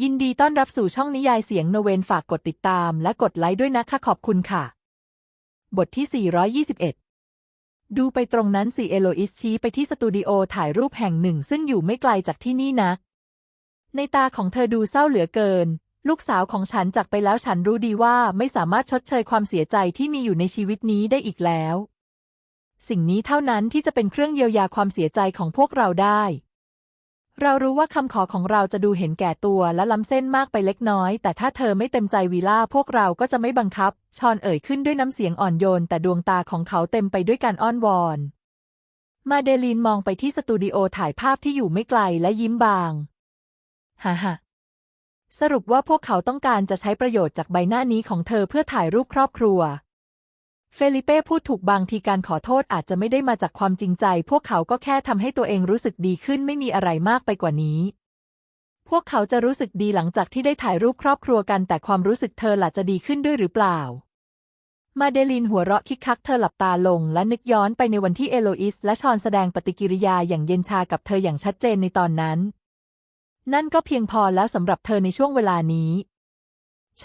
ยินดีต้อนรับสู่ช่องนิยายเสียงโนเวนฝากกดติดตามและกดไลค์ด้วยนะคะขอบคุณค่ะ บทที่ 421 ดูไปตรงนั้นสิเอโลอิสชี้ไปที่สตูดิโอถ่ายรูปแห่งหนึ่ง ซึ่งอยู่ไม่ไกลจากที่นี่นักในตาของเธอดูเศร้าเหลือเกิน ลูกสาวของฉันจากไปแล้วฉันรู้ดีว่าไม่สามารถชดเชยความเสียใจที่มีอยู่ในชีวิตนี้ได้อีกแล้ว สิ่งนี้เท่านั้นที่จะเป็นเครื่องเยียวยาความเสียใจของพวกเราได้ เรารู้ว่าคำขอของเราจะดูเห็นแก่ตัวและล้ำเส้นมากไปเล็กน้อย แต่ถ้าเธอไม่เต็มใจวีล่าพวกเราก็จะไม่บังคับ ชอนเอ่ยขึ้นด้วยน้ำเสียงอ่อนโยน แต่ดวงตาของเขาเต็มไปด้วยการอ้อนวอน มาเดลีนมองไปที่สตูดิโอถ่ายภาพที่อยู่ไม่ไกลและยิ้มบางฮ่าฮ่าสรุปว่าพวกเขาต้องการจะใช้ประโยชน์จากใบหน้านี้ของเธอเพื่อถ่ายรูปครอบครัว เฟลิเป้พูดถูกบางทีการขอโทษอาจจะไม่ได้มาจากความจริงใจ พวกเขาก็แค่ทำให้ตัวเองรู้สึกดีขึ้นไม่มีอะไรมากไปกว่านี้ พวกเขาจะรู้สึกดีหลังจากที่ได้ถ่ายรูปครอบครัวกัน แต่ความรู้สึกเธอหล่ะจะดีขึ้นด้วยหรือเปล่า มาเดลินหัวเราะคิกคักเธอหลับตาลง และนึกย้อนไปในวันที่เอโลอิส และชอนแสดงปฏิกิริยาอย่างเย็นชากับเธออย่างชัดเจนในตอนนั้น นั่นก็เพียงพอแล้วสำหรับเธอในช่วงเวลานี้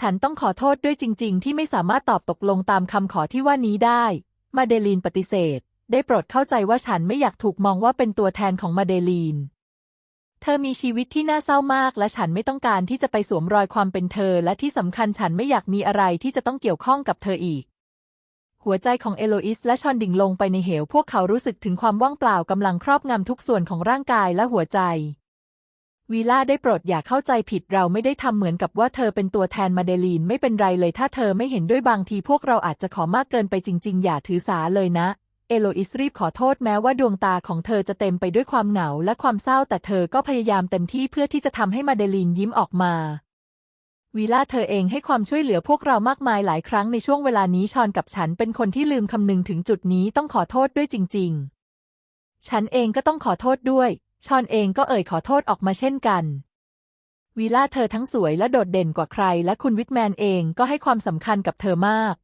ฉันต้องขอโทษด้วยจริง ๆ ที่ไม่สามารถตอบตกลงตามคำขอที่ว่านี้ได้ มาเดลีนปฏิเสธ ได้โปรดเข้าใจว่าฉันไม่อยากถูกมองว่าเป็นตัวแทนของมาเดลีน เธอมีชีวิตที่น่าเศร้ามาก และฉันไม่ต้องการที่จะไปสวมรอยความเป็นเธอ และที่สำคัญฉันไม่อยากมีอะไรที่จะต้องเกี่ยวข้องกับเธออีก หัวใจของเอโลอิสและชอนดิ่งลงไปในเหว พวกเขารู้สึกถึงความว่างเปล่ากำลังครอบงำทุกส่วนของร่างกายและหัวใจ วีล่าได้โปรดอย่าเข้าใจผิดเราไม่ได้ทำเหมือนกับว่าเธอเป็นตัวแทนมาเดลีนไม่เป็นไรเลยถ้าเธอไม่เห็นด้วยบางทีพวกเราอาจจะขอมากเกินไปจริง ๆ อย่าถือสาเลยนะ เอโลอิสรีบขอโทษแม้ว่าดวงตาของเธอจะเต็มไปด้วยความเหงาและความเศร้าแต่เธอก็พยายามเต็มที่เพื่อที่จะทำให้มาเดลีนยิ้มออกมาวีล่าเธอเองให้ความช่วยเหลือพวกเรามากมายหลายครั้งในช่วงเวลานี้ชอนกับฉันเป็นคนที่ลืมคำนึงถึงจุดนี้ต้องขอโทษด้วยจริง ๆ ฉันเองก็ต้องขอโทษด้วย ชอนเองก็เอ่ยขอโทษออกมาเช่นกันวีล่าเธอทั้งสวยและโดดเด่นกว่าใคร และคุณวิทแมนเองก็ให้ความสำคัญกับเธอมาก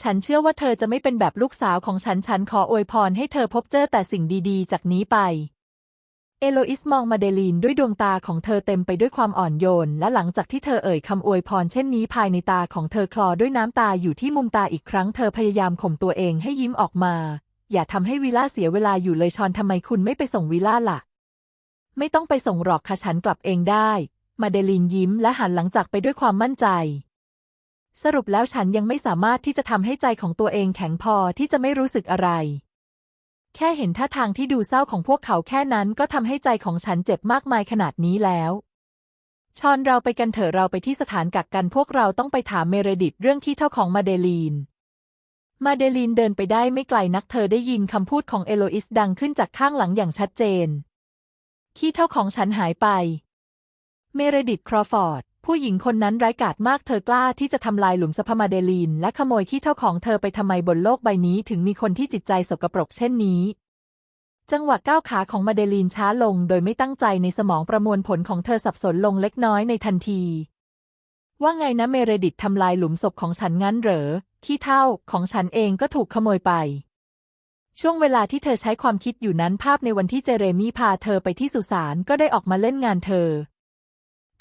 ฉันเชื่อว่าเธอจะไม่เป็นแบบลูกสาวของฉัน ฉันขออวยพรให้เธอพบเจอแต่สิ่งดีๆ จากนี้ไป เอโลอิสมองมาเดลีนด้วยดวงตาของเธอเต็มไปด้วยความอ่อนโยน และหลังจากที่เธอเอ่ยคำอวยพรเช่นนี้ภายในตาของเธอคลอด้วยน้ำตาอยู่ที่มุมตาอีกครั้ง เธอพยายามข่มตัวเองให้ยิ้มออกมา อย่าทำให้วีล่าเสียเวลาอยู่เลยชอนทำไมคุณไม่ไปส่งวีล่าล่ะ ไม่ต้องไปส่งหรอกค่ะฉันกลับเองได้ มาเดลินยิ้มและหันหลังจากไปด้วยความมั่นใจ สรุปแล้วฉันยังไม่สามารถที่จะทำให้ใจของตัวเองแข็งพอที่จะไม่รู้สึกอะไร แค่เห็นท่าทางที่ดูเศร้าของพวกเขาแค่นั้นก็ทำให้ใจของฉันเจ็บมากมายขนาดนี้แล้วชอนเราไปกันเถอะเราไปที่สถานกักกันพวกเราต้องไปถามเมเรดิตเรื่องที่เท่าของมาเดลีน มาเดลีนเดินไปได้ไม่ไกลนักเธอได้ยินคำพูดของเอโลอิสดังขึ้นจากข้างหลังอย่างชัดเจน ขี้เท่าของฉันหายไป เมเรดิตครอฟอร์ด ผู้หญิงคนนั้นร้ายกาจมากเธอกล้าที่จะทำลายหลุมศพมาเดลีน และขโมยขี้เท่าของเธอไปทำไมบนโลกใบนี้ถึงมีคนที่จิตใจสกปรกเช่นนี้ จังหวะก้าวขาของมาเดลีนช้าลง โดยไม่ตั้งใจในสมองประมวลผลของเธอสับสนลงเล็กน้อยในทันทีว่าไงนะเมเรดิตทำลายหลุมศพของฉันงั้นเหรอ ขี้เท่าของฉันเองก็ถูกขโมยไป ช่วงเวลาที่เธอใช้ความคิดอยู่นั้นภาพในวันที่เจเรมี่พาเธอไปที่สุสานก็ได้ออกมาเล่นงานเธอ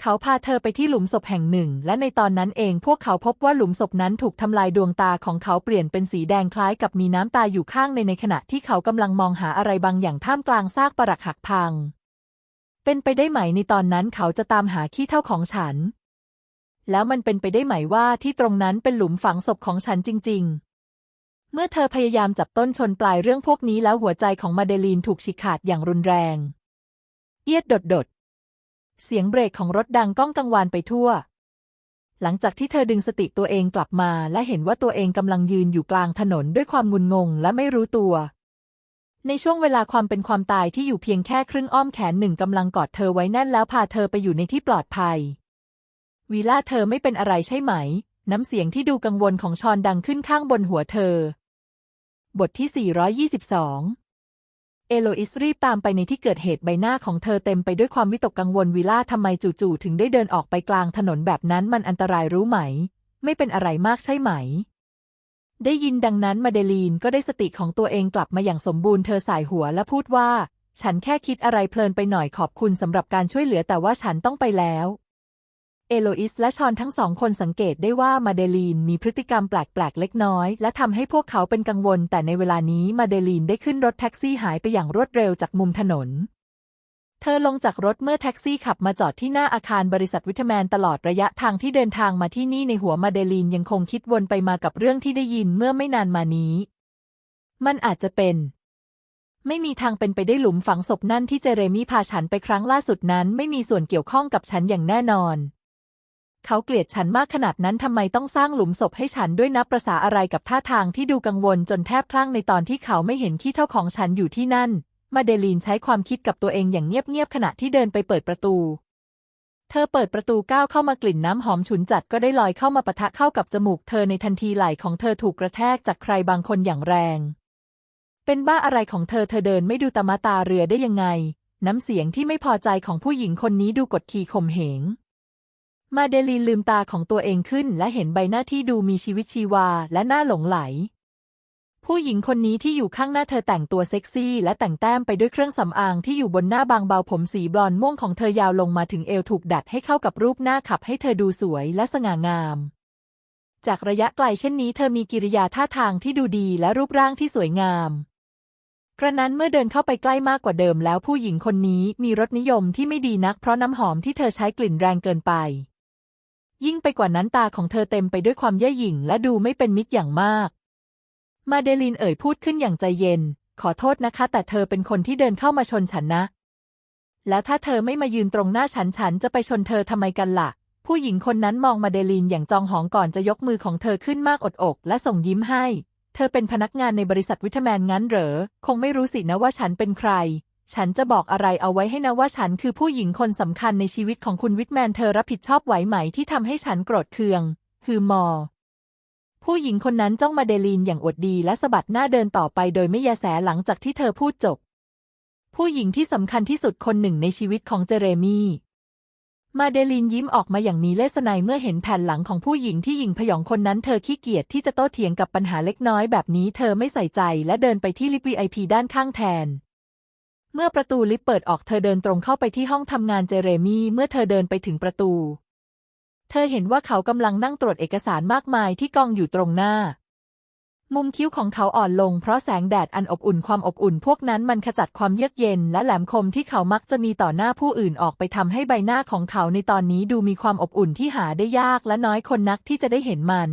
เขาพาเธอไปที่หลุมศพแห่งหนึ่ง และในตอนนั้นเองพวกเขาพบว่าหลุมศพนั้นถูกทำลายดวงตาของเขาเปลี่ยนเป็นสีแดงคล้ายกับมีน้ำตาอยู่ข้างในในขณะที่เขากำลังมองหาอะไรบางอย่างท่ามกลางซากปรักหักพัง เป็นไปได้ไหมในตอนนั้นเขาจะตามหาขี้เท่าของฉัน แล้วมันเป็นไปได้ไหมว่าที่ตรงนั้นเป็นหลุมฝังศพของฉันจริง ๆ เมื่อเธอพยายามจับต้นชนปลายเรื่องพวกนี้แล้วหัวใจของมาเดลีนถูกฉีกขาดอย่างรุนแรง เอียดดดดดเสียงเบรกของรถดังก้องกังวานไปทั่ว หลังจากที่เธอดึงสติตัวเองกลับมาและเห็นว่าตัวเองกำลังยืนอยู่กลางถนนด้วยความงุนงงและไม่รู้ตัว ในช่วงเวลาความเป็นความตายที่อยู่เพียงแค่ครึ่งอ้อมแขนหนึ่งกำลังกอดเธอไว้แน่นแล้วพาเธอไปอยู่ในที่ปลอดภัย วีล่าเธอไม่เป็นอะไรใช่ไหม น้ำเสียงที่ดูกังวลของชอนดังขึ้นข้างบนหัวเธอ บทที่ 422 เอโลอิสรีบตามไปในที่เกิดเหตุใบหน้าของเธอเต็มไปด้วยความวิตกกังวลวิล่าทำไมจู่ๆถึงได้เดินออกไปกลางถนนแบบนั้นมันอันตรายรู้ไหม ไม่เป็นอะไรมากใช่ไหมได้ยินดังนั้นมาเดลีนก็ได้สติของตัวเองกลับมาอย่างสมบูรณ์เธอสายหัวและพูดว่า ฉันแค่คิดอะไรเพลินไปหน่อยขอบคุณสำหรับการช่วยเหลือแต่ว่าฉันต้องไปแล้ว เอโลอิสและชอนทั้งสองคนสังเกตได้ว่ามาเดลีนมีพฤติกรรมแปลกๆ เล็กน้อย และทำให้พวกเขาเป็นกังวล แต่ในเวลานี้มาเดลีนได้ขึ้นรถแท็กซี่หายไปอย่างรวดเร็วจากมุมถนน เธอลงจากรถเมื่อแท็กซี่ขับมาจอดที่หน้าอาคารบริษัทวิทแมนตลอดระยะทางที่เดินทางมาที่นี่ในหัวมาเดลีนยังคงคิดวนไปมากับเรื่องที่ได้ยินเมื่อไม่นานมานี้ มันอาจจะเป็นไม่มีทางเป็นไปได้หลุมฝังศพนั่นที่เจเรมี่พาฉันไปครั้งล่าสุดนั้น ไม่มีส่วนเกี่ยวข้องกับฉันอย่างแน่นอน เขาเกลียดฉันมากขนาดนั้นทำไมต้องสร้างหลุมศพให้ฉันด้วยนับประษาอะไรกับท่าทางที่ดูกังวลจนแทบคลั่งในตอนที่เขาไม่เห็นขี้เท่าของฉันอยู่ที่นั่น มาเดลีนใช้ความคิดกับตัวเองอย่างเงียบๆขณะที่เดินไปเปิดประตู เธอเปิดประตูก้าวเข้ามากลิ่นน้ำหอมฉุนจัดก็ได้ลอยเข้ามาปะทะเข้ากับจมูกเธอในทันทีไหล่ของเธอถูกกระแทกจากใครบางคนอย่างแรง เป็นบ้าอะไรของเธอเธอเดินไม่ดูตามาตาเรือได้ยังไง น้ำเสียงที่ไม่พอใจของผู้หญิงคนนี้ดูกดขี่ข่มเหง มาเดลีนลืมตาของตัวเองขึ้นและเห็นใบหน้าที่ดูมีชีวิตชีวาและน่าหลงไหล ผู้หญิงคนนี้ที่อยู่ข้างหน้าเธอแต่งตัวเซ็กซี่ และแต่งแต้มไปด้วยเครื่องสำอางที่อยู่บนหน้าบางเบาผมสีบลอนด์ม่วงของเธอยาวลงมาถึงเอวถูกดัดให้เข้ากับรูปหน้าขับให้เธอดูสวยและสง่างาม จากระยะไกลเช่นนี้เธอมีกิริยาท่าทางที่ดูดีและรูปร่างที่สวยงามกระนั้นเมื่อเดินเข้าไปใกล้มากกว่าเดิมแล้วผู้หญิงคนนี้มีรสนิยมที่ไม่ดีนักเพราะน้ำหอมที่เธอใช้กลิ่นแรงเกินไป ยิ่งไปกว่านั้นตาของเธอเต็มไปด้วยความเย่อหยิ่งและดูไม่เป็นมิตรอย่างมาก มาเดลินเอ่ยพูดขึ้นอย่างใจเย็น ขอโทษนะคะ แต่เธอเป็นคนที่เดินเข้ามาชนฉันนะ แล้วถ้าเธอไม่มายืนตรงหน้าฉันฉันจะไปชนเธอทำไมกันละ่ะ ผู้หญิงคนนั้นมองมาเดลินอย่างจองหองก่อนจะยกมือของเธอขึ้นมากอดอก และส่งยิ้มให้ เธอเป็นพนักงานในบริษัทวิทแมนงั้นเหรอ คงไม่รู้สินะว่าฉันเป็นใคร ฉันจะบอกอะไรเอาไว้ให้นะว่าฉันคือผู้หญิงคนสำคัญในชีวิตของคุณวิทแมนเธอรับผิดชอบไหวไหมที่ทำให้ฉันโกรธเคือง คือมอ ผู้หญิงคนนั้นจ้องมาเดลีนอย่างอวดดีและสะบัดหน้าเดินต่อไปโดยไม่ยาแสหลังจากที่เธอพูดจบ ผู้หญิงที่สำคัญที่สุดคนหนึ่งในชีวิตของเจเรมี่มาเดลีนยิ้มออกมาอย่างมีเลสไนยเมื่อเห็นแผ่นหลังของผู้หญิงที่หญิงพยองคนนั้นเธอขี้เกียจที่จะโต้เถียงกับปัญหาเล็กน้อยแบบนี้เธอไม่ใส่ใจและเดินไปที่ลิฟต์ VIP ด้านข้างแทน เมื่อประตูลิฟต์เปิดออกเธอเดินตรงเข้าไปที่ห้องทำงานเจเรมี่เมื่อเธอเดินไปถึงประตู เธอเห็นว่าเขากำลังนั่งตรวจเอกสารมากมายที่กองอยู่ตรงหน้า มุมคิ้วของเขาอ่อนลงเพราะแสงแดดอันอบอุ่นความอบอุ่นพวกนั้นมันขจัดความเยือกเย็นและแหลมคมที่เขามักจะมีต่อหน้าผู้อื่นออกไปทำให้ใบหน้าของเขาในตอนนี้ดูมีความอบอุ่นที่หาได้ยากและน้อยคนนักที่จะได้เห็นมัน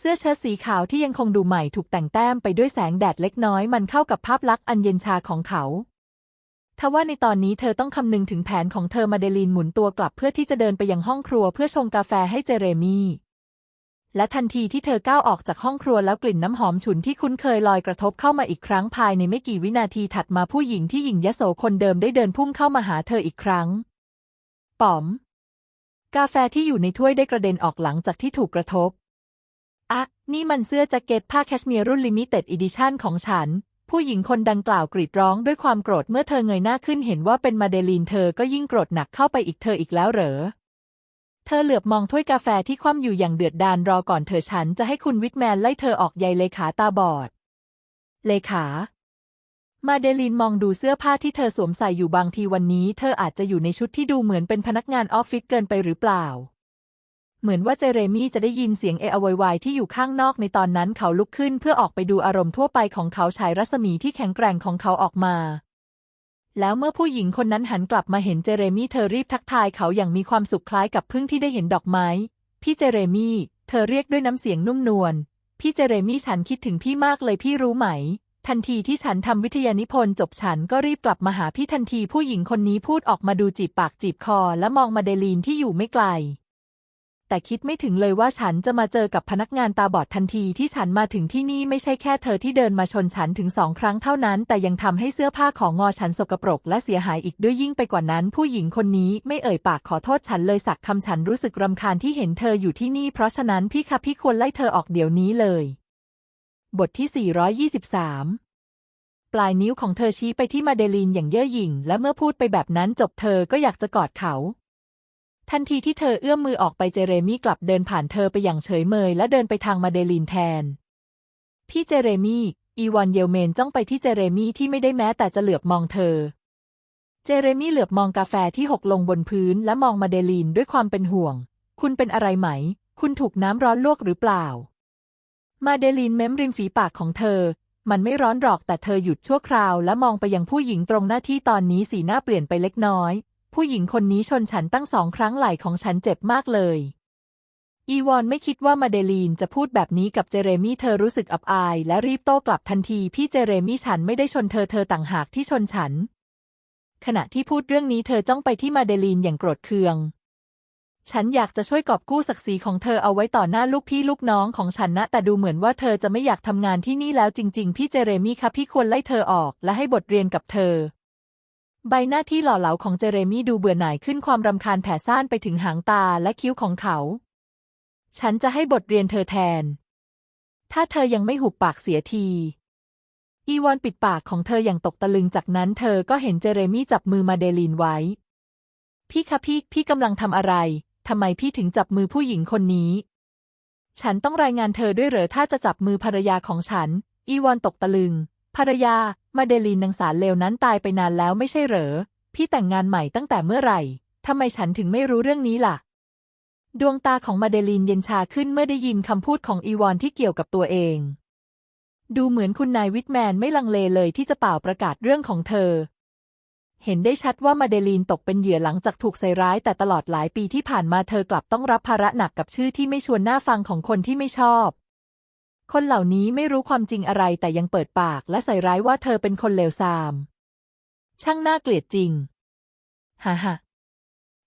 เสื้อเชิ้ตสีขาวที่ยังคงดูใหม่ถูกแต่งแต้มไปด้วยแสงแดดเล็กน้อยมันเข้ากับภาพลักษณ์อันเย็นชาของเขาทว่าในตอนนี้เธอต้องคำนึงถึงแผนของเธอมาเดลีนหมุนตัวกลับเพื่อที่จะเดินไปยังห้องครัวเพื่อชงกาแฟให้เจเรมีและทันทีที่เธอก้าวออกจากห้องครัวแล้วกลิ่นน้ำหอมฉุนที่คุ้นเคยลอยกระทบเข้ามาอีกครั้งภายในไม่กี่วินาทีถัดมาผู้หญิงที่หญิงยโสคนเดิมได้เดินพุ่งเข้ามาหาเธออีกครั้ง ป๋อม กาแฟที่อยู่ในถ้วยได้กระเด็นออกหลังจากที่ถูกกระทบ นี่มันเสื้อแจ็คเก็ตผ้าแคชเมียร์รุ่นลิมิเต็ดอีดิชั่นของฉัน ผู้หญิงคนดังกล่าวกรีดร้องด้วยความโกรธเมื่อเธอเงยหน้าขึ้นเห็นว่าเป็นมาเดลีนเธอก็ยิ่งโกรธหนักเข้าไปอีกเธออีกแล้วเหรอ เธอเหลือบมองถ้วยกาแฟที่คว่ำอยู่อย่างเดือดดาลรอก่อนเธอฉันจะให้คุณวิทแมนไล่เธอออกใยเลขาตาบอด เลขามาเดลีนมองดูเสื้อผ้าที่เธอสวมใส่อยู่บางทีวันนี้ เธออาจจะอยู่ในชุดที่ดูเหมือนเป็นพนักงานออฟฟิศเกินไปหรือเปล่า เหมือนว่าเจเรมี่จะได้ยินเสียงเออวยวายที่อยู่ข้างนอกในตอนนั้นเขาลุกขึ้นเพื่อออกไปดูอารมณ์ทั่วไปของเขาฉายรัศมีที่แข็งแกร่งของเขาออกมา แล้วเมื่อผู้หญิงคนนั้นหันกลับมาเห็นเจเรมี่เธอรีบทักทายเขาอย่างมีความสุขคล้ายกับพึ่งที่ได้เห็นดอกไม้ พี่เจเรมี่เธอเรียกด้วยน้ำเสียงนุ่มนวลพี่เจเรมี่ฉันคิดถึงพี่มากเลยพี่รู้ไหม ทันทีที่ฉันทำวิทยานิพนธ์จบฉันก็รีบกลับมาหาพี่ทันทีผู้หญิงคนนี้พูดออกมาดูจีบปากจีบคอและมองมาเดลีนที่อยู่ไม่ไกล แต่คิดไม่ถึงเลยว่าฉันจะมาเจอกับพนักงานตาบอดทันทีที่ฉันมาถึงที่นี่ไม่ใช่แค่เธอที่เดินมาชนฉันถึงสองครั้งเท่านั้น แต่ยังทำให้เสื้อผ้าของงอฉันสกปรกและเสียหายอีกด้วยยิ่งไปกว่านั้น ผู้หญิงคนนี้ไม่เอ่ยปากขอโทษฉันเลยสักคำฉันรู้สึกรำคาญที่เห็นเธออยู่ที่นี่เพราะฉะนั้นพี่คะพี่ควรไล่เธอออกเดี๋ยวนี้เลย บทที่ 423ปลายนิ้วของเธอชี้ไปที่มาเดลีนอย่างเย่อหยิ่ง และเมื่อพูดไปแบบนั้นจบเธอก็อยากจะกอดเขา ทันทีที่เธอเอื้อมมือออกไปเจเรมี่กลับเดินผ่านเธอไปอย่างเฉยเมยและเดินไปทางมาเดลีนแทน พี่เจเรมี่ อีวอนเยลเมนจ้องไปที่เจเรมี่ที่ไม่ได้แม้แต่จะเหลือบมองเธอ เจเรมี่เหลือบมองกาแฟที่หกลงบนพื้นและมองมาเดลีนด้วยความเป็นห่วง คุณเป็นอะไรไหม คุณถูกน้ำร้อนลวกหรือเปล่า มาเดลีนเม้มริมฝีปากของเธอ มันไม่ร้อนหรอกแต่เธอหยุดชั่วคราวและมองไปยังผู้หญิงตรงหน้าที่ตอนนี้สีหน้าเปลี่ยนไปเล็กน้อย ผู้หญิงคนนี้ชนฉันตั้งสองครั้งไหล่ของฉันเจ็บมากเลย อีวอนไม่คิดว่ามาเดลีนจะพูดแบบนี้กับเจเรมี่เธอรู้สึกอับอาย และรีบโต้กลับทันที พี่เจเรมี่ฉันไม่ได้ชนเธอเธอต่างหากที่ชนฉัน ขณะที่พูดเรื่องนี้เธอจ้องไปที่มาเดลีนอย่างโกรธเคือง ฉันอยากจะช่วยกอบกู้ศักดิ์ศรีของเธอเอาไว้ต่อหน้าลูกพี่ลูกน้องของฉันนะ แต่ดูเหมือนว่าเธอจะไม่อยากทำงานที่นี่แล้วจริง ๆ พี่เจเรมี่คะพี่ควรไล่เธอออก และให้บทเรียนกับเธอ ใบหน้าที่หล่อเหลาของเจเรมี่ดูเบื่อหน่ายขึ้นความรำคาญแผ่ซ่านไปถึงหางตาและคิ้วของเขา ฉันจะให้บทเรียนเธอแทน ถ้าเธอยังไม่หุบปากเสียที อีวอนปิดปากของเธออย่างตกตะลึงจากนั้นเธอก็เห็นเจเรมี่จับมือมาเดลีนไว้ พี่คะพี่พี่กำลังทำอะไรทำไมพี่ถึงจับมือผู้หญิงคนนี้ ฉันต้องรายงานเธอด้วยเหรอถ้าจะจับมือภรรยาของฉัน อีวอนตกตะลึง ภรรยา มาเดลีนนางสารเลวนั้นตายไปนานแล้วไม่ใช่เหรอ พี่แต่งงานใหม่ตั้งแต่เมื่อไหร่ทำไมฉันถึงไม่รู้เรื่องนี้ล่ะ ดวงตาของมาเดลีนเย็นชาขึ้นเมื่อได้ยินคำพูดของอีวอนที่เกี่ยวกับตัวเอง ดูเหมือนคุณนายวิทแมนไม่ลังเลเลยที่จะเป่าประกาศเรื่องของเธอ เห็นได้ชัดว่ามาเดลีนตกเป็นเหยื่อหลังจากถูกใส่ร้ายแต่ตลอดหลายปีที่ผ่านมาเธอกลับต้องรับภาระหนักกับชื่อที่ไม่ชวนน่าฟังของคนที่ไม่ชอบ คนเหล่านี้ไม่รู้ความจริงอะไรแต่ยังเปิดปากและใส่ร้ายว่าเธอเป็นคนเลวทราม ช่างน่าเกลียดจริง ฮ่าฮ่า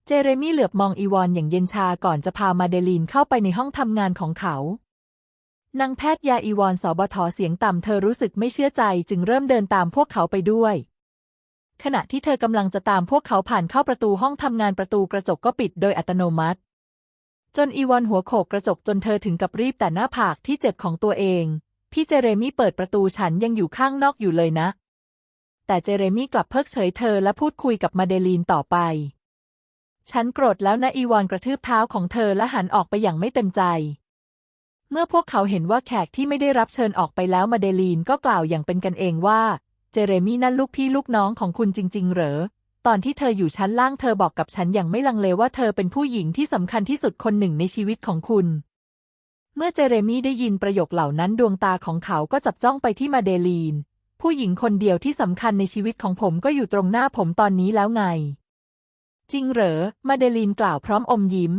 เจเรมี่เหลือบมองอีวอนอย่างเย็นชาก่อนจะพามาเดลีนเข้าไปในห้องทำงานของเขา นางแพทย์ยาอีวอนสบทเสียงต่ำเธอรู้สึกไม่เชื่อใจจึงเริ่มเดินตามพวกเขาไปด้วย ขณะที่เธอกำลังจะตามพวกเขาผ่านเข้าประตูห้องทำงานประตูกระจกก็ปิดโดยอัตโนมัติ จนอีวอนหัวโขกกระจกจนเธอถึงกับรีบแต่หน้าผากที่เจ็บของตัวเอง พี่เจเรมี่เปิดประตูฉันยังอยู่ข้างนอกอยู่เลยนะ แต่เจเรมี่กลับเพิกเฉยเธอและพูดคุยกับมาเดลีนต่อไป ฉันโกรธแล้วนะอีวอนกระทืบเท้าของเธอและหันออกไปอย่างไม่เต็มใจ เมื่อพวกเขาเห็นว่าแขกที่ไม่ได้รับเชิญออกไปแล้วมาเดลีนก็กล่าวอย่างเป็นกันเองว่า เจเรมี่นั่นลูกพี่ลูกน้องของคุณจริง ๆ เหรอ ตอนที่เธออยู่ชั้นล่างเธอบอกกับฉันอย่างไม่ลังเลว่าเธอเป็นผู้หญิงที่สำคัญที่สุดคนหนึ่งในชีวิตของคุณ เมื่อเจเรมี่ได้ยินประโยคเหล่านั้นดวงตาของเขาก็จับจ้องไปที่มาเดลีน ผู้หญิงคนเดียวที่สำคัญในชีวิตของผมก็อยู่ตรงหน้าผมตอนนี้แล้วไง จริงเหรอ มาเดลีนกล่าวพร้อมอมยิ้ม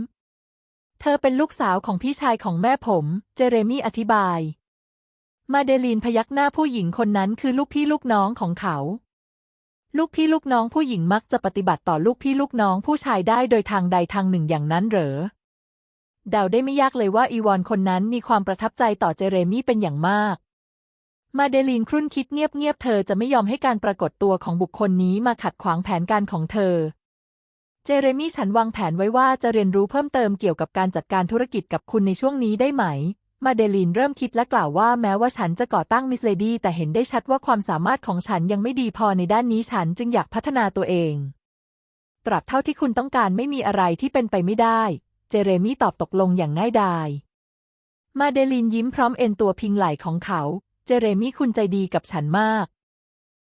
เธอเป็นลูกสาวของพี่ชายของแม่ผม เจเรมี่อธิบาย มาเดลีนพยักหน้าผู้หญิงคนนั้นคือลูกพี่ลูกน้องของเขา ลูกพี่ลูกน้องผู้หญิงมักจะปฏิบัติต่อลูกพี่ลูกน้องผู้ชายได้โดยทางใดทางหนึ่งอย่างนั้นเหรอเดาได้ไม่ยากเลยว่าอีวอนคนนั้นมีความประทับใจต่อเจเรมี่เป็นอย่างมาก มาเดลีนครุ่นคิดเงียบๆเธอจะไม่ยอมให้การปรากฏตัวของบุคคลนี้มาขัดขวางแผนการของเธอ เจเรมี่ฉันวางแผนไว้ว่าจะเรียนรู้เพิ่มเติมเกี่ยวกับการจัดการธุรกิจกับคุณในช่วงนี้ได้ไหม มาเดลีนเริ่มคิดและกล่าวว่าแม้ว่าฉันจะก่อตั้งมิสเลดี้แต่เห็นได้ชัดว่าความสามารถของฉันยังไม่ดีพอในด้านนี้ฉันจึงอยากพัฒนาตัวเอง ตราบเท่าที่คุณต้องการไม่มีอะไรที่เป็นไปไม่ได้ เจเรมี่ตอบตกลงอย่างง่ายดาย มาเดลีนยิ้มพร้อมเอ็นตัวพิงไหล่ของเขา เจเรมี่คุณใจดีกับฉันมาก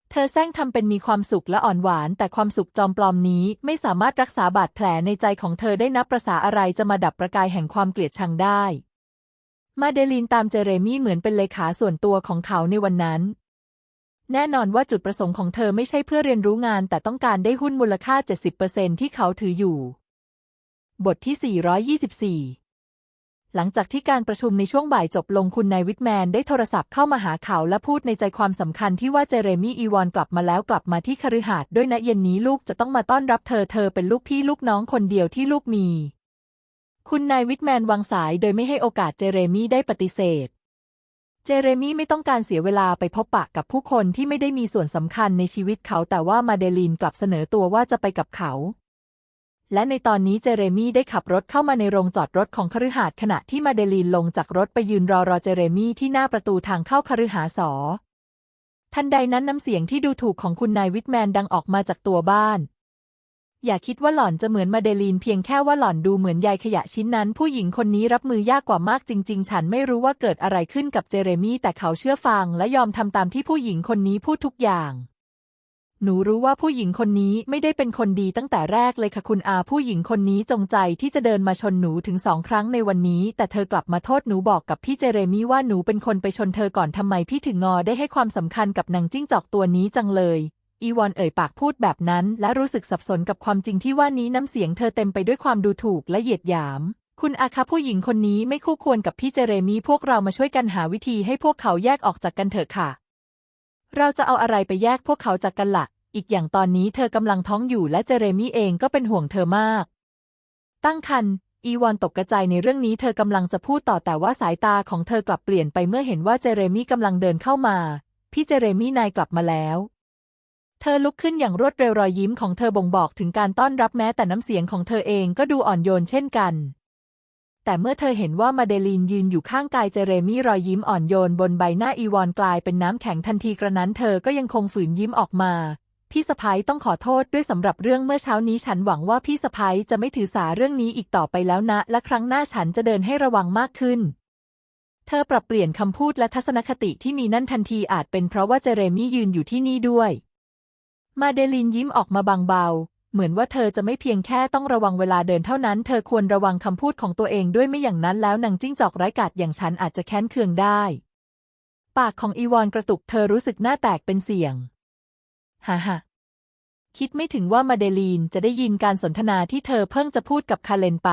เธอแซงทำเป็นมีความสุขและอ่อนหวาน แต่ความสุขจอมปลอมนี้ไม่สามารถรักษาบาดแผลในใจของเธอได้นับประษาอะไรจะมาดับประกายแห่งความเกลียดชังได้ มาเดลีนตามเจเรมี่เหมือนเป็นเลขาส่วนตัวของเขาในวันนั้น แน่นอนว่าจุดประสงค์ของเธอไม่ใช่เพื่อเรียนรู้งาน แต่ต้องการได้หุ้นมูลค่า 70%ที่เขาถืออยู่ บทที่ 424หลังจากที่การประชุมในช่วงบ่ายจบลงคุณนายวิทแมนได้โทรศัพท์เข้ามาหาเขาและพูดในใจความสำคัญที่ว่าเจเรมี่อีวอนกลับมาแล้วกลับมาที่คฤหาสน์ด้วยนะเย็นนี้ลูกจะต้องมาต้อนรับเธอเธอเป็นลูกพี่ลูกน้องคนเดียวที่ลูกมี คุณนายวิทแมนวางสายโดยไม่ให้โอกาสเจเรมี่ได้ปฏิเสธ เจเรมี่ไม่ต้องการเสียเวลาไปพบปะกับผู้คนที่ไม่ได้มีส่วนสำคัญในชีวิตเขาแต่ว่ามาเดลีนกลับเสนอตัวว่าจะไปกับเขา และในตอนนี้เจเรมี่ได้ขับรถเข้ามาในโรงจอดรถของคฤหาสน์ขณะที่มาเดลีนลงจากรถไปยืนรอรอเจเรมี่ที่หน้าประตูทางเข้าคฤหาสน์ทันใดนั้นน้ำเสียงที่ดูถูกของคุณนายวิทแมนดังออกมาจากตัวบ้าน อย่าคิดว่าหล่อนจะเหมือนมาเดลีนเพียงแค่ว่าหล่อนดูเหมือนใยขยะชิ้นนั้น ผู้หญิงคนนี้รับมือยากกว่ามากจริง ๆ ฉันไม่รู้ว่าเกิดอะไรขึ้นกับเจเรมี่แต่เขาเชื่อฟัง และยอมทำตามที่ผู้หญิงคนนี้พูดทุกอย่าง หนูรู้ว่าผู้หญิงคนนี้ไม่ได้เป็นคนดีตั้งแต่แรกเลยค่ะคุณอาผู้หญิงคนนี้จงใจที่จะเดินมาชนหนูถึงสองครั้งในวันนี้ แต่เธอกลับมาโทษหนูบอกกับพี่เจเรมี่ว่าหนูเป็นคนไปชนเธอก่อนทำไมพี่ถึงงอได้ให้ความสำคัญกับนางจิ้งจอกตัวนี้จังเลย อีวอนเอ่ยปากพูดแบบนั้น และรู้สึกสับสนกับความจริงที่ว่านี้น้ำเสียงเธอเต็มไปด้วยความดูถูกและเหยียดหยาม คุณอาคะผู้หญิงคนนี้ไม่คู่ควรกับพี่เจเรมีพวกเรามาช่วยกันหาวิธีให้พวกเขาแยกออกจากกันเถอะค่ะ เราจะเอาอะไรไปแยกพวกเขาจากกันละ่ะ อีกอย่างตอนนี้เธอกำลังท้องอยู่และเจเรมีเองก็เป็นห่วงเธอมาก ตั้งครรภ์อีวอนตกกระจายในเรื่องนี้เธอกำลังจะพูดต่อแต่ว่าสายตาของเธอกลับเปลี่ยนไปเมื่อเห็นว่าเจเรมี่กำลังเดินเข้ามา พี่เจเรมี่นายกลับมาแล้ว เธอลุกขึ้นอย่างรวดเร็วรอยยิ้มของเธอบ่งบอกถึงการต้อนรับแม้แต่น้ำเสียงของเธอเองก็ดูอ่อนโยนเช่นกัน แต่เมื่อเธอเห็นว่ามาเดลีนยืนอยู่ข้างกายเจเรมี่รอยยิ้มอ่อนโยนบนใบหน้าอีวอนกลายเป็นน้ำแข็งทันทีกระนั้นเธอก็ยังคงฝืนยิ้มออกมา พี่สะพ้ยต้องขอโทษด้วยสำหรับเรื่องเมื่อเช้านี้ฉันหวังว่าพี่สะพ้ยจะไม่ถือสาเรื่องนี้อีกต่อไปแล้วนะ และครั้งหน้าฉันจะเดินให้ระวังมากขึ้นเธอปรับเปลี่ยนคำพูดและทัศนคติที่มีนั่นทันทีอาจเป็นเพราะว่าเจเรมี่ยืนอยู่ที่นี่ด้วย มาเดลินยิ้มออกมาบางเบา เหมือนว่าเธอจะไม่เพียงแค่ต้องระวังเวลาเดินเท่านั้น เธอควรระวังคำพูดของตัวเองด้วยไม่อย่างนั้นแล้วนางจิ้งจอกไร้กาจอย่างฉันอาจจะแค้นเคืองได้ ปากของอีวอนกระตุกเธอรู้สึกหน้าแตกเป็นเสียงฮ่าฮ่าคิดไม่ถึงว่ามาเดลีนจะได้ยินการสนทนาที่เธอเพิ่งจะพูดกับคาเลนไป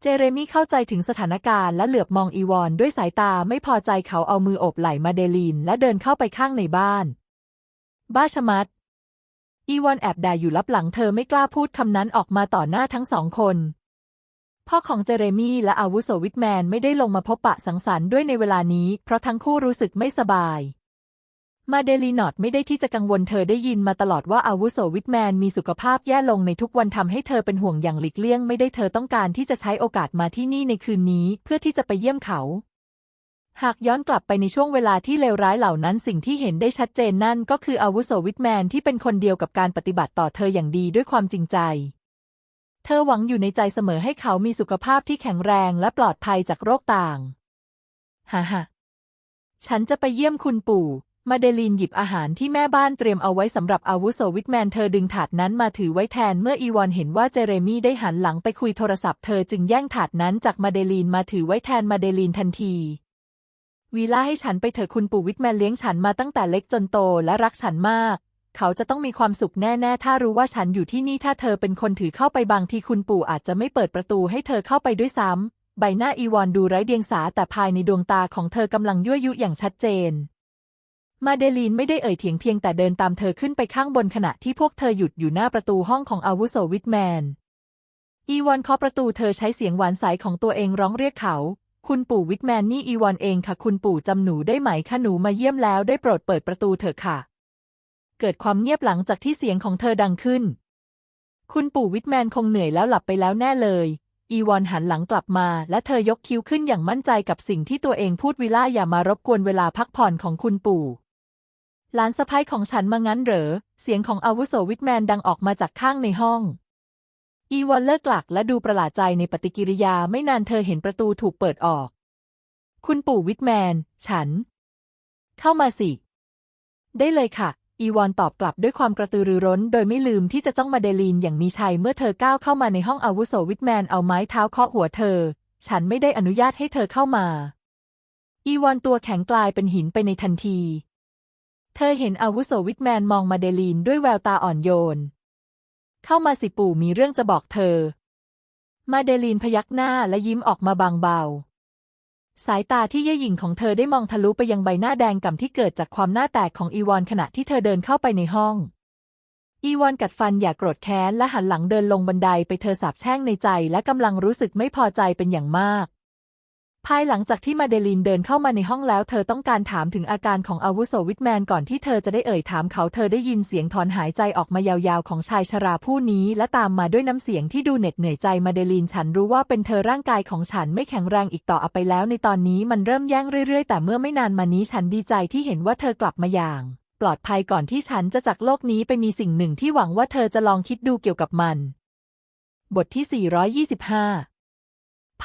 เจเรมี่เข้าใจถึงสถานการณ์และเหลือบมองอีวอนด้วยสายตาไม่พอใจเขาเอามือโอบไหล่มาเดลีนและเดินเข้าไปข้างในบ้าน บ้าชะมัด อีวอนแอบด่าอยู่ลับหลังเธอไม่กล้าพูดคำนั้นออกมาต่อหน้าทั้งสองคน พ่อของเจเรมี่และอาวุโสวิทแมนไม่ได้ลงมาพบปะสังสรรค์ด้วยในเวลานี้ เพราะทั้งคู่รู้สึกไม่สบาย มาเดลีนอตไม่ได้ที่จะกังวลเธอได้ยินมาตลอดว่าอาวุโสวิทแมนมีสุขภาพแย่ลงในทุกวันทำให้เธอเป็นห่วงอย่างหลีกเลี่ยงไม่ได้เธอต้องการที่จะใช้โอกาสมาที่นี่ในคืนนี้ เพื่อที่จะไปเยี่ยมเขา หากย้อนกลับไปในช่วงเวลาที่เลวร้ายเหล่านั้นสิ่งที่เห็นได้ชัดเจนนั่นก็คืออาวุโสวิทแมนที่เป็นคนเดียวกับการปฏิบัติต่อเธออย่างดีด้วยความจริงใจ เธอหวังอยู่ในใจเสมอให้เขามีสุขภาพที่แข็งแรงและปลอดภัยจากโรคต่างฮ่าฮ่าฉันจะไปเยี่ยมคุณปู่ มาเดลีนหยิบอาหารที่แม่บ้านเตรียมเอาไว้สำหรับอาวุโสวิทแมนเธอดึงถาดนั้นมาถือไว้แทนเมื่ออีวอนเห็นว่าเจเรมี่ได้หันหลังไปคุยโทรศัพท์เธอจึงแย่งถาดนั้นจากมาเดลีนมาถือไว้แทนมาเดลีนทันที วีล่าให้ฉันไปเถอะคุณปู่วิทแมนเลี้ยงฉันมาตั้งแต่เล็กจนโตและรักฉันมาก เขาจะต้องมีความสุขแน่ๆ ถ้ารู้ว่าฉันอยู่ที่นี่ถ้าเธอเป็นคนถือเข้าไปบางทีคุณปู่อาจจะไม่เปิดประตูให้เธอเข้าไปด้วยซ้ำใบหน้าอีวอนดูไร้เดียงสาแต่ภายในดวงตาของเธอกำลังยั่วยุอย่างชัดเจน มาเดลีนไม่ได้เอ่ยเถียงเพียงแต่เดินตามเธอขึ้นไปข้างบนขณะที่พวกเธอหยุดอยู่หน้าประตูห้องของอาวุโสวิทแมนอีวอนเคาะประตูเธอใช้เสียงหวานใสของตัวเองร้องเรียกเขา คุณปู่วิทแมนนี่อีวอนเองค่ะ คุณปู่จำหนูได้ไหมคะหนูมาเยี่ยมแล้วได้โปรดเปิดประตูเถอะค่ะ เกิดความเงียบหลังจากที่เสียงของเธอดังขึ้น คุณปู่วิทแมนคงเหนื่อยแล้วหลับไปแล้วแน่เลย อีวอนหันหลังกลับมาและเธอยกคิ้วขึ้นอย่างมั่นใจกับสิ่งที่ตัวเองพูดวิล่าอย่ามารบกวนเวลาพักผ่อนของคุณปู่หลานสะพ้ยของฉันมางั้นเหรอ เสียงของอาวุโสวิทแมนดังออกมาจากข้างในห้อง อีวอนเลิกหลักและดูประหลาดใจในปฏิกิริยาไม่นานเธอเห็นประตูถูกเปิดออก คุณปู่วิทแมน ฉัน เข้ามาสิ ได้เลยค่ะ อีวอนตอบกลับด้วยความกระตือรือร้น โดยไม่ลืมที่จะจ้องมาเดลีนอย่างมีชัยเมื่อเธอก้าวเข้ามาในห้องอาวุโสวิทแมนเอาไม้เท้าเคาะหัวเธอ ฉันไม่ได้อนุญาตให้เธอเข้ามา อีวอนตัวแข็งกลายเป็นหินไปในทันที เธอเห็นอาวุโสวิทแมนมองมาเดลีนด้วยแววตาอ่อนโยน เข้ามาสิปู่มีเรื่องจะบอกเธอ มาเดลีนพยักหน้าและยิ้มออกมาบางเบา สายตาที่เย่หยิ่งของเธอได้มองทะลุไปยังใบหน้าแดงก่ำที่เกิดจากความหน้าแตกของอีวอนขณะที่เธอเดินเข้าไปในห้อง อีวอนกัดฟันอย่ากโกรธแค้นและหันหลังเดินลงบันไดไปเธอสาบแช่งในใจและกำลังรู้สึกไม่พอใจเป็นอย่างมาก ภายหลังจากที่มาเดลินเดินเข้ามาในห้องแล้ว เธอต้องการถามถึงอาการของอาวุโสวิทแมนก่อนที่เธอจะได้เอ่ยถามเขาเธอได้ยินเสียงถอนหายใจออกมายาวๆของชายชราผู้นี้ และตามมาด้วยน้ำเสียงที่ดูเหน็ดเหนื่อยใจมาเดลินฉันรู้ว่าเป็นเธอร่างกายของฉันไม่แข็งแรงอีกต่อไปแล้วในตอนนี้มันเริ่มแย่งเรื่อยๆ แต่เมื่อไม่นานมานี้ฉันดีใจที่เห็นว่าเธอกลับมาอย่าง ปลอดภัยก่อนที่ฉันจะจากโลกนี้ไปมีสิ่งหนึ่งที่หวังว่าเธอจะลองคิดดูเกี่ยวกับมัน บทที่ 425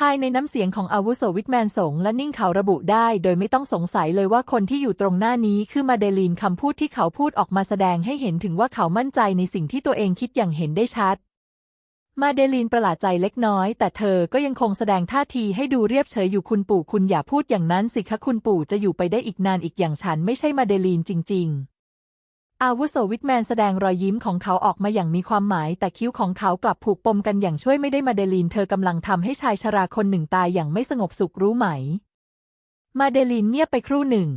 ภายในน้ำเสียงของอาวุโสวิทแมนสงและนิ่งเขาระบุได้ โดยไม่ต้องสงสัยเลยว่าคนที่อยู่ตรงหน้านี้คือมาเดลีนคำพูดที่เขาพูดออกมาแสดงให้เห็นถึงว่าเขามั่นใจในสิ่งที่ตัวเองคิดอย่างเห็นได้ชัด มาเดลีนประหลาดใจเล็กน้อย แต่เธอก็ยังคงแสดงท่าทีให้ดูเรียบเฉยอยู่คุณปู่คุณอย่าพูดอย่างนั้นสิคะคุณปู่จะอยู่ไปได้อีกนานอีกอย่างฉันไม่ใช่มาเดลีนจริง ๆ อาวุโสวิทแมนแสดงรอยยิ้มของเขาออกมาอย่างมีความหมาย แต่คิ้วของเขากลับผูกปมกันอย่างช่วยไม่ได้มาเดลีนเธอกำลังทำให้ชายชราคนหนึ่งตายอย่างไม่สงบสุขรู้ไหม มาเดลีนเงียบไปครู่หนึ่ง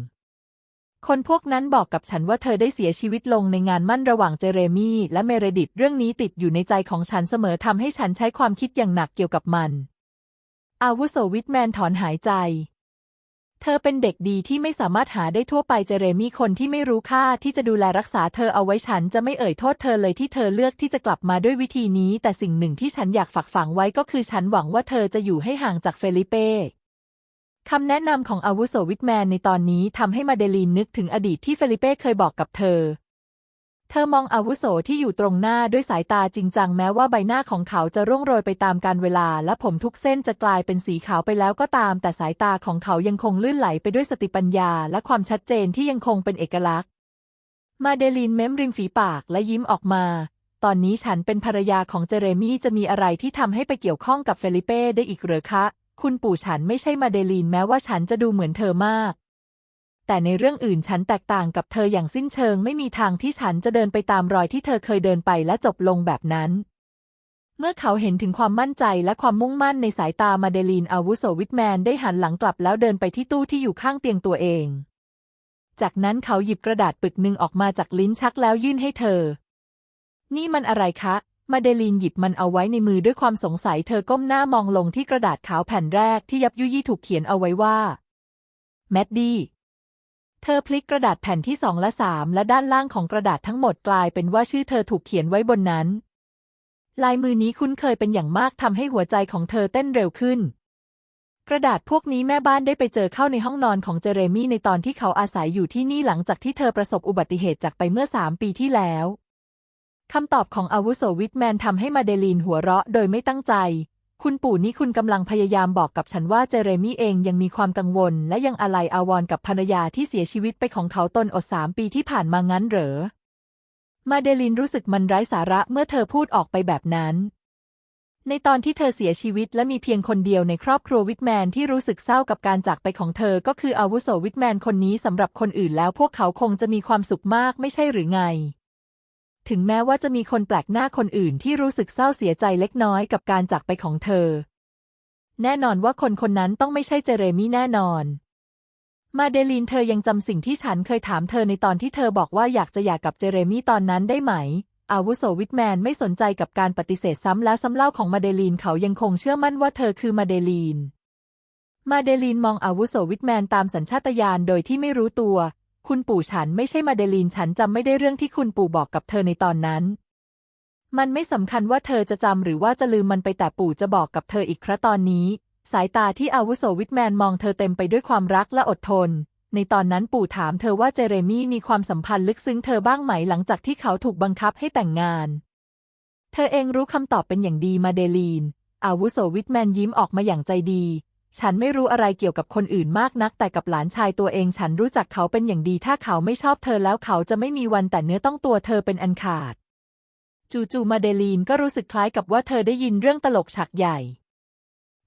คนพวกนั้นบอกกับฉันว่าเธอได้เสียชีวิตลงในงานมั่นระหว่างเจเรมี่และเมเรดิตเรื่องนี้ติดอยู่ในใจของฉันเสมอทำให้ฉันใช้ความคิดอย่างหนักเกี่ยวกับมัน อาวุโสวิทแมนถอนหายใจ เธอเป็นเด็กดีที่ไม่สามารถหาได้ทั่วไปเจเรมี่คนที่ไม่รู้ค่าที่จะดูแลรักษาเธอเอาไว้ฉันจะไม่เอ่ยโทษเธอเลยที่เธอเลือกที่จะกลับมาด้วยวิธีนี้ แต่สิ่งหนึ่งที่ฉันอยากฝากฝังไว้ก็คือฉันหวังว่าเธอจะอยู่ให้ห่างจากเฟลิเป้คำแนะนำของอาวุโสวิทแมนในตอนนี้ทำให้มาเดลีนนึกถึงอดีตที่เฟลิเป้เคยบอกกับเธอ เธอมองอาวุโสที่อยู่ตรงหน้าด้วยสายตาจริงจังแม้ว่าใบหน้าของเขาจะร่วงโรยไปตามกาลเวลา และผมทุกเส้นจะกลายเป็นสีขาวไปแล้วก็ตาม แต่สายตาของเขายังคงลื่นไหลไปด้วยสติปัญญา และความชัดเจนที่ยังคงเป็นเอกลักษณ์ มาเดลีนเม้มริมฝีปากและยิ้มออกมา ตอนนี้ฉันเป็นภรรยาของเจเรมี่จะมีอะไรที่ทำให้ไปเกี่ยวข้องกับเฟลิเป้ได้อีกหรือคะ คุณปู่ฉันไม่ใช่มาเดลีนแม้ว่าฉันจะดูเหมือนเธอมาก แต่ในเรื่องอื่นฉันแตกต่างกับเธออย่างสิ้นเชิงไม่มีทางที่ฉันจะเดินไปตามรอยที่เธอเคยเดินไปและจบลงแบบนั้น เมื่อเขาเห็นถึงความมั่นใจและความมุ่งมั่นในสายตามาเดลีนอาวุโสวิทแมนได้หันหลังกลับแล้วเดินไปที่ตู้ที่อยู่ข้างเตียงตัวเอง จากนั้นเขาหยิบกระดาษปึกหนึ่งออกมาจากลิ้นชักแล้วยื่นให้เธอ นี่มันอะไรคะมาเดลีนหยิบมันเอาไว้ในมือด้วยความสงสัยเธอก้มหน้ามองลงที่กระดาษขาวแผ่นแรกที่ยับยุยี่ถูกเขียนเอาไว้ว่า แมดดี้ เธอพลิกกระดาษแผ่นที่สองและสามและด้านล่างของกระดาษทั้งหมดกลายเป็นว่าชื่อเธอถูกเขียนไว้บนนั้น ลายมือนี้คุ้นเคยเป็นอย่างมากทำให้หัวใจของเธอเต้นเร็วขึ้น กระดาษพวกนี้แม่บ้านได้ไปเจอเข้าในห้องนอนของเจเรมี่ในตอนที่เขาอาศัยอยู่ที่นี่หลังจากที่เธอประสบอุบัติเหตุจากไปเมื่อสามปีที่แล้วคำตอบของอาวุโสวิทแมนทำให้มาเดลีนหัวเราะโดยไม่ตั้งใจ คุณปู่นี่คุณกำลังพยายามบอกกับฉันว่าเจเรมี่เองยังมีความกังวล และยังอาลัยอาวรณ์กับภรรยาที่เสียชีวิตไปของเขาตนอดสามปีที่ผ่านมางั้นเหรอ มาเดลินรู้สึกมันไร้สาระเมื่อเธอพูดออกไปแบบนั้น ในตอนที่เธอเสียชีวิตและมีเพียงคนเดียวในครอบครัววิทแมนที่รู้สึกเศร้ากับการจากไปของเธอ ก็คืออาวุโสวิทแมนคนนี้สำหรับคนอื่นแล้วพวกเขาคงจะมีความสุขมากไม่ใช่หรือไง ถึงแม้ว่าจะมีคนแปลกหน้าคนอื่นที่รู้สึกเศร้าเสียใจเล็กน้อยกับการจากไปของเธอ แน่นอนว่าคนคนนั้นต้องไม่ใช่เจเรมี่แน่นอน มาเดลีนเธอยังจำสิ่งที่ฉันเคยถามเธอในตอนที่เธอบอกว่าอยากจะหย่ากับเจเรมี่ตอนนั้นได้ไหม อาวุโสวิทแมนไม่สนใจกับการปฏิเสธซ้ำแล้วซ้ำเล่าของมาเดลีนเขายังคงเชื่อมั่นว่าเธอคือมาเดลีนมาเดลีนมองอาวุโสวิทแมนตามสัญชาตญาณโดยที่ไม่รู้ตัว คุณปู่ฉันไม่ใช่มาเดลีนฉันจำไม่ได้เรื่องที่คุณปู่บอกกับเธอในตอนนั้น มันไม่สำคัญว่าเธอจะจำหรือว่าจะลืมมันไปแต่ปู่จะบอกกับเธออีกครั้ตอนนี้ สายตาที่อาวุโสวิทแมนมองเธอเต็มไปด้วยความรักและอดทน ในตอนนั้นปู่ถามเธอว่าเจเรมี่มีความสัมพันธ์ลึกซึ้งเธอบ้างไหมหลังจากที่เขาถูกบังคับให้แต่งงาน เธอเองรู้คำตอบเป็นอย่างดีมาเดลีนอาวุโสวิทแมนยิ้มออกมาอย่างใจดี ฉันไม่รู้อะไรเกี่ยวกับคนอื่นมากนักแต่กับหลานชายตัวเองฉันรู้จักเขาเป็นอย่างดี ถ้าเขาไม่ชอบเธอแล้วเขาจะไม่มีวันแต่เนื้อต้องตัวเธอเป็นอันขาด จู่ๆมาเดลีนก็รู้สึกคล้ายกับว่าเธอได้ยินเรื่องตลกฉากใหญ่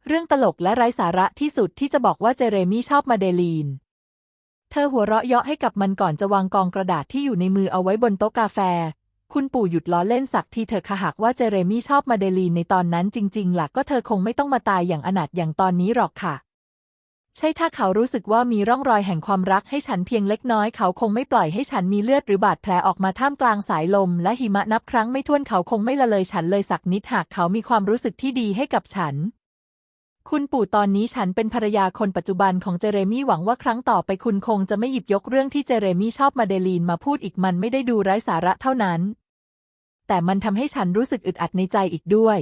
เรื่องตลกและไร้สาระที่สุดที่จะบอกว่าเจเรมี่ชอบมาเดลีน เธอหัวเราะเยาะให้กับมันก่อนจะวางกองกระดาษที่อยู่ในมือเอาไว้บนโต๊ะกาแฟ คุณปู่หยุดล้อเล่นสักทีเธอค่ะหากว่าเจเรมี่ชอบมาเดลีนในตอนนั้นจริงๆล่ะก็เธอคงไม่ต้องมาตายอย่างอนาถอย่างตอนนี้หรอกค่ะ ใช่ถ้าเขารู้สึกว่ามีร่องรอยแห่งความรักให้ฉันเพียงเล็กน้อย เขาคงไม่ปล่อยให้ฉันมีเลือดหรือบาดแผลออกมาท่ามกลางสายลม และหิมะนับครั้งไม่ถ้วนเขาคงไม่ละเลยฉันเลยสักนิดหากเขามีความรู้สึกที่ดีให้กับฉันคุณปู่ตอนนี้ฉันเป็นภรรยาคนปัจจุบันของเจเรมี่หวังว่าครั้งต่อไปคุณคงจะไม่หยิบยกเรื่องที่เจเรมี่ชอบมาเดลีนมาพูดอีกมันไม่ได้ดูไร้สาระเท่านั้น แต่มันทำให้ฉันรู้สึกอึดอัดในใจอีกด้วย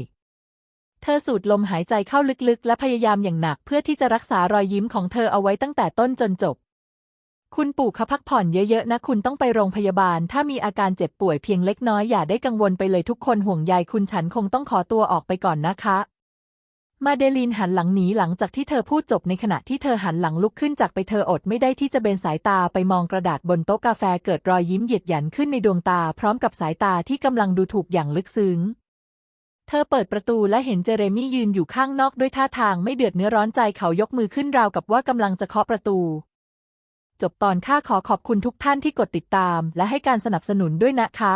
เธอสูดลมหายใจเข้าลึกๆ และพยายามอย่างหนักเพื่อที่จะรักษารอยยิ้มของเธอเอาไว้ตั้งแต่ต้นจนจบ คุณปู่คะพักผ่อนเยอะๆนะ คุณต้องไปโรงพยาบาล ถ้ามีอาการเจ็บป่วยเพียงเล็กน้อยอย่าได้กังวลไปเลยทุกคนห่วงใยคุณฉันคงต้องขอตัวออกไปก่อนนะคะ มาเดลีนหันหลังหนีหลังจากที่เธอพูดจบในขณะที่เธอหันหลังลุกขึ้นจากไปเธออดไม่ได้ที่จะเบนสายตาไปมองกระดาษบนโต๊ะกาแฟเกิดรอยยิ้มเหยียดหยันขึ้นในดวงตา พร้อมกับสายตาที่กำลังดูถูกอย่างลึกซึ้ง เธอเปิดประตูและเห็นเจเรมี่ยืนอยู่ข้างนอกด้วยท่าทางไม่เดือดเนื้อร้อนใจเขายกมือขึ้นราวกับว่ากำลังจะเคาะประตู จบตอนค่าขอขอบคุณทุกท่านที่กดติดตาม และให้การสนับสนุนด้วยนะคะ